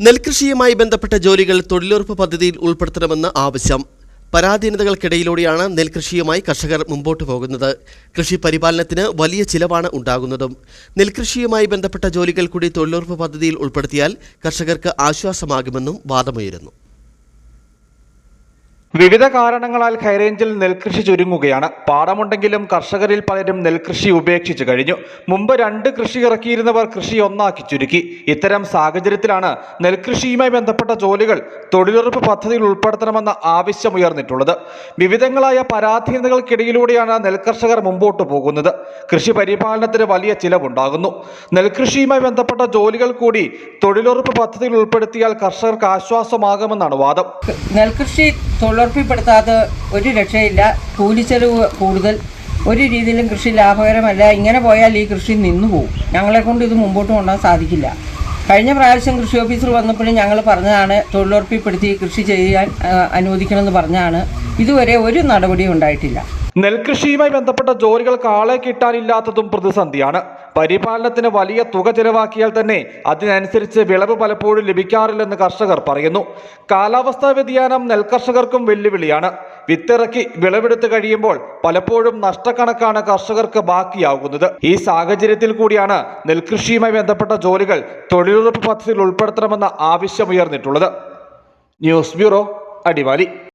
നെൽകൃഷിയുമായി ബന്ധപ്പെട്ട ജോലികൾ തൊഴിലുറപ്പ് പദ്ധതിയിൽ ഉൾപ്പെടുത്തണമെന്ന് ആവശ്യം. പരാധീനതകൾക്കിടയിലൂടെയാണ് നെൽകൃഷിയുമായി കർഷകർ മുമ്പോട്ട് പോകുന്നത്. കൃഷി പരിപാലനത്തിന് വലിയ ചിലവാണ് ഉണ്ടാകുന്നതും. നെൽകൃഷിയുമായി ബന്ധപ്പെട്ട ജോലികൾ കൂടി തൊഴിലുറപ്പ് പദ്ധതിയിൽ ഉൾപ്പെടുത്തിയാൽ കർഷകർക്ക് ആശ്വാസമാകുമെന്നും വാദമുയരുന്നു. വിവിധ കാരണങ്ങളാൽ ഹൈറേഞ്ചിൽ നെൽകൃഷി ചുരുങ്ങുകയാണ്. പാടമുണ്ടെങ്കിലും കർഷകരിൽ പലരും നെൽകൃഷി ഉപേക്ഷിച്ചു കഴിഞ്ഞു. മുമ്പ് രണ്ട് കൃഷി ഇറക്കിയിരുന്നവർ കൃഷി ഒന്നാക്കി ചുരുക്കി. ഇത്തരം സാഹചര്യത്തിലാണ് നെൽകൃഷിയുമായി ബന്ധപ്പെട്ട ജോലികൾ തൊഴിലുറപ്പ് പദ്ധതിയിൽ ഉൾപ്പെടുത്തണമെന്ന ആവശ്യമുയർന്നിട്ടുള്ളത് വിവിധങ്ങളായ പരാധീനതകൾക്കിടയിലൂടെയാണ് നെൽകർഷകർ മുമ്പോട്ട് പോകുന്നത്. കൃഷി പരിപാലനത്തിന് വലിയ ചിലവുണ്ടാകുന്നു. നെൽകൃഷിയുമായി ബന്ധപ്പെട്ട ജോലികൾ കൂടി തൊഴിലുറപ്പ് പദ്ധതിയിൽ ഉൾപ്പെടുത്തിയാൽ കർഷകർക്ക് ആശ്വാസമാകുമെന്നാണ് വാദം. നെൽകൃഷി തൊഴിലുറപ്പിപ്പെടുത്താതെ ഒരു രക്ഷയില്ല. കൂലിച്ചെലവ് കൂടുതൽ. ഒരു രീതിയിലും കൃഷി ലാഭകരമല്ല. ഇങ്ങനെ പോയാൽ ഈ കൃഷി നിന്നു പോകും ഞങ്ങളെ കൊണ്ട് ഇത് മുമ്പോട്ട് കൊണ്ടുപോകാൻ സാധിക്കില്ല. കഴിഞ്ഞ പ്രാവശ്യം കൃഷി ഓഫീസർ വന്നപ്പോഴും ഞങ്ങൾ പറഞ്ഞതാണ് തൊഴിലുറപ്പിപ്പെടുത്തി കൃഷി ചെയ്യാൻ അനുവദിക്കണമെന്ന് പറഞ്ഞാണ് ഇതുവരെ ഒരു നടപടിയും ഉണ്ടായിട്ടില്ല. നെൽകൃഷിയുമായി ബന്ധപ്പെട്ട ജോലികൾക്ക് ആളെ കിട്ടാനില്ലാത്തതും പ്രതിസന്ധിയാണ്. പരിപാലനത്തിന് വലിയ തുക ചെലവാക്കിയാൽ തന്നെ അതിനനുസരിച്ച് വിളവ് പലപ്പോഴും ലഭിക്കാറില്ലെന്ന് കർഷകർ പറയുന്നു. കാലാവസ്ഥാ വ്യതിയാനം നെൽകർഷകർക്കും വെല്ലുവിളിയാണ്. വിത്തിറക്കി വിളവെടുത്ത് കഴിയുമ്പോൾ പലപ്പോഴും നഷ്ടക്കണക്കാണ് കർഷകർക്ക് ബാക്കിയാകുന്നത്. ഈ സാഹചര്യത്തിൽ കൂടിയാണ് നെൽകൃഷിയുമായി ബന്ധപ്പെട്ട ജോലികൾ തൊഴിലുറപ്പ് പദ്ധതിയിൽ ഉൾപ്പെടുത്തണമെന്ന ആവശ്യമുയർന്നിട്ടുള്ളത് ന്യൂസ് ബ്യൂറോ അടിമാലി.